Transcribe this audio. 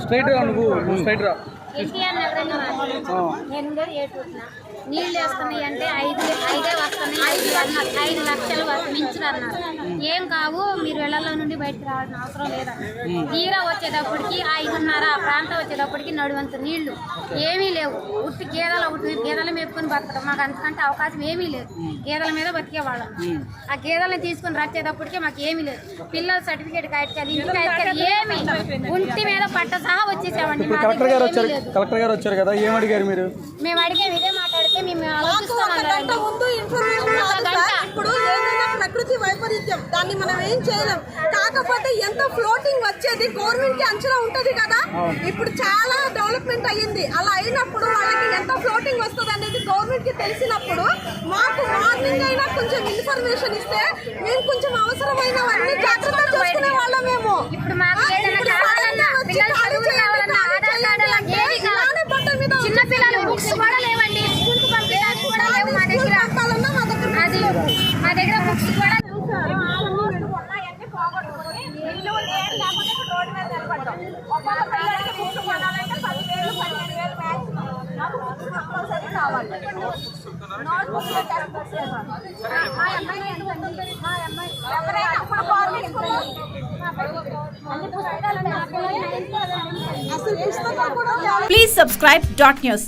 Straight రా నువ్వు నువ్వు స్ట్రైట్ రా ఎన్టీఆర్. నేను. నీళ్ళు వేస్తున్నాయి అంటే ఐదు ఐదే వస్తున్నాయి అన్నారు. ఐదు లక్షలు మించులు అన్నారు. ఏం కావు మీరు ఇళ్ళలో నుండి బయటకు రావాల్సిన అవసరం లేదన్నారు. తీరా వచ్చేటప్పటికి ఐదున్నర ఆ ప్రాంతం వచ్చేటప్పటికి నడువంత నీళ్ళు. ఏమీ లేవు. ఉట్టి గేదెల ఉట్టి గేదెలు మేపుకొని బతకడం. మాకు అంతకంటే అవకాశం ఏమీ లేదు. గేదెల మీద బతికేవాళ్ళం ఆ గేదెలను తీసుకొని రచ్చేటప్పటికి మాకు ఏమీ లేదు. పిల్లల సర్టిఫికేట్ కాయట్లేదు ఇంటి కాయట్లేదు ఏమి. ఒంటి మీద పట్ట సహా వచ్చేసామండి. మా కలెక్టర్ గారు వచ్చారు కలెక్టర్ గారు వచ్చారు కదా ఏం అడిగారు మీరు? మేము అడిగే ఇదే మాట్లాడితే మేము గంట వైపరీత్యం దాన్ని మనం ఏం చేయలేం. కాకపోతే ఎంత ఫ్లోటింగ్ వచ్చేది గవర్నమెంట్కి అంచనా ఉంటది కదా? ఇప్పుడు చాలా డెవలప్మెంట్ అయ్యింది. అలా అయినప్పుడు వాళ్ళకి ఎంత ఫ్లోటింగ్ వస్తుంది అనేది గవర్నమెంట్కి తెలిసినప్పుడు మాకు మార్నింగ్ అయినా కొంచెం ఇన్ఫర్మేషన్ ఇస్తే మేము కొంచెం అవసరమైనవన్నీ అసలు పుస్తకాలు కూడా Please subscribe dot news.